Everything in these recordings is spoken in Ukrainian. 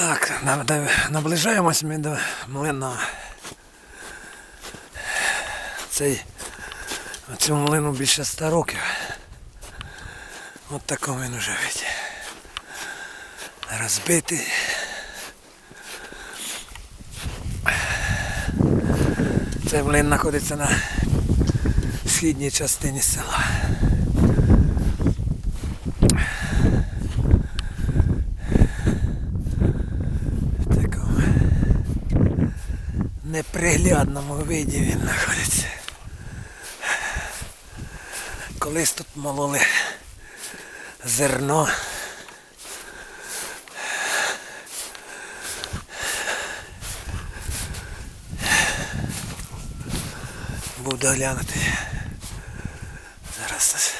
Так, на- на- наближаємось ми до млина. Цей, цьому млину більше 100 років. От такому він уже ведь. Розбитий. Цей млин знаходиться на східній частині села. В такому неприглядному виді він знаходиться. Колись тут мололи зерно. Був доглянути. Зараз.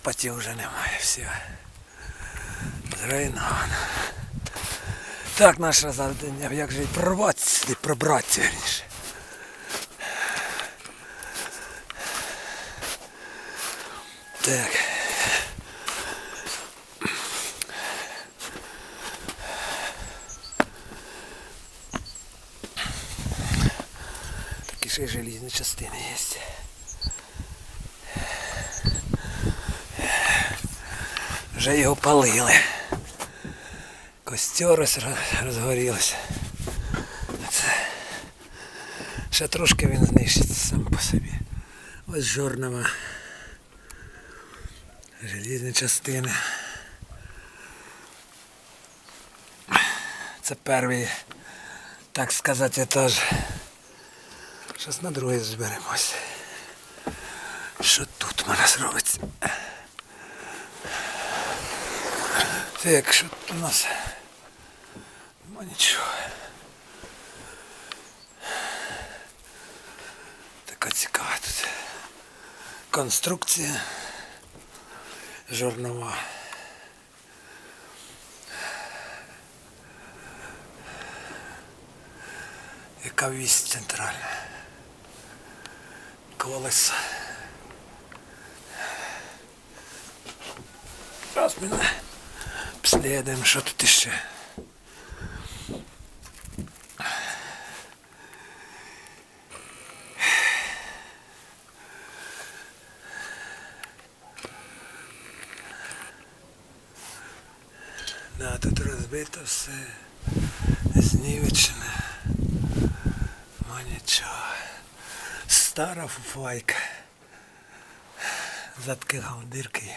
Лопаті вже немає, все. Зруйновано. Так наше завдання, як же і прорватися пробратися верніше. Так. Такі ще й желізні частини є. Вже його палили. Костер розгорілося. Ще трошки він знищиться сам по собі. Ось жорнова. Желізні частини. Це перший, так сказати, етаж. Зараз на другий зберемось. Що тут у нас робиться? Це якщо тут у нас нема нічого. Така цікава тут конструкція жорнова. Яка вість центральна. Колеса. Раз мене обслідуємо, що тут іще. Да, тут розбито все, знівечене. Ну нічого. Стара фуфайка. Задки гавдирки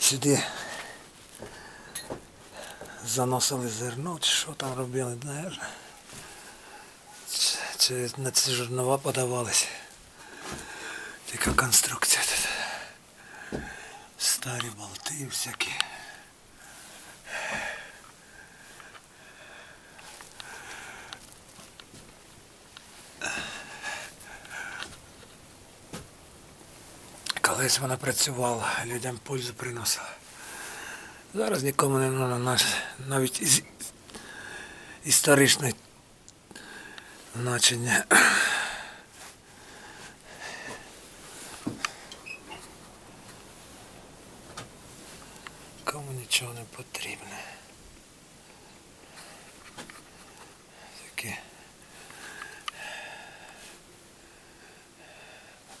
Сюди заносили зерно, чи що там робили, знаєш? Чи, на ці журнала подавалися. Така конструкція тут. Старі болти всякі. Колись вона працювала, людям пользу приносила. Зараз нікому не треба наш навіть із історичне значення. Кому нічого не потрібне. Такі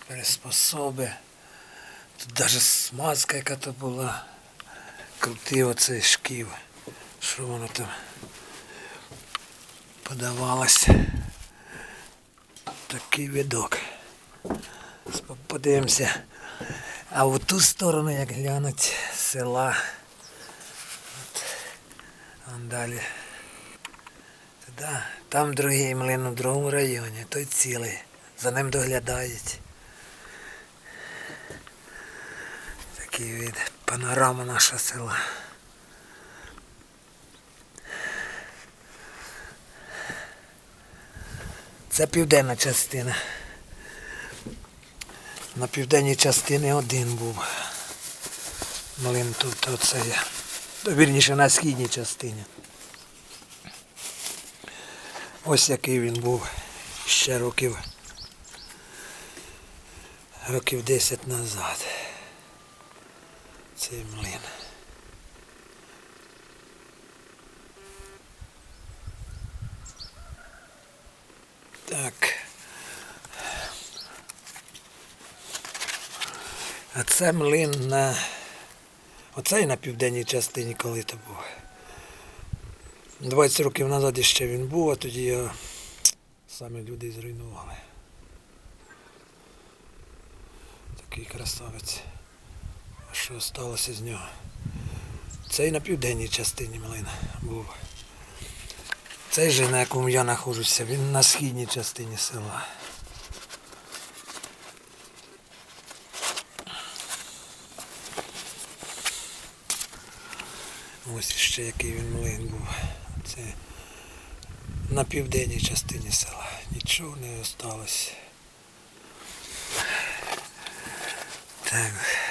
приспособи. Тут навіть смазка, яка то була. Крутий оцей шків. Що воно там подавалося. Такий видок. Подивимося. А в ту сторону, як глянуть, села. От. Вон далі. Туди. Там другий млин у другому районі, той цілий. За ним доглядають. Такий від панорама нашого села. Це південна частина. На південній частині один був. Млин тут оце є. Вірніше на східній частині. Ось який він був ще років. Років 10 назад. Цей млин. Так. А це млин на. Оцей на південній частині коли то був. 20 років назад ще він був, а тоді його самі люди зруйнували. Такий красавець. Що сталося з нього? Цей на південній частині млин був. Цей же, на якому я знаходжуся, він на східній частині села. Ось ще який він млин був. Це на південній частині села. Нічого не осталось. Так.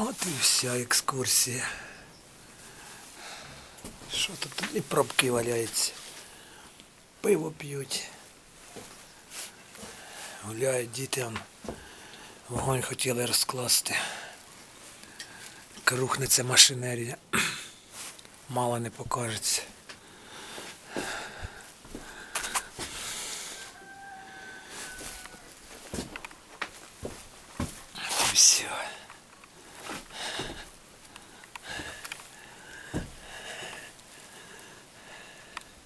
От і вся екскурсія. Що тут? І пробки валяються. Пиво п'ють. Гуляють діти, он вогонь хотіли розкласти. Крухнеться машинерія. Мало не покажеться. Все.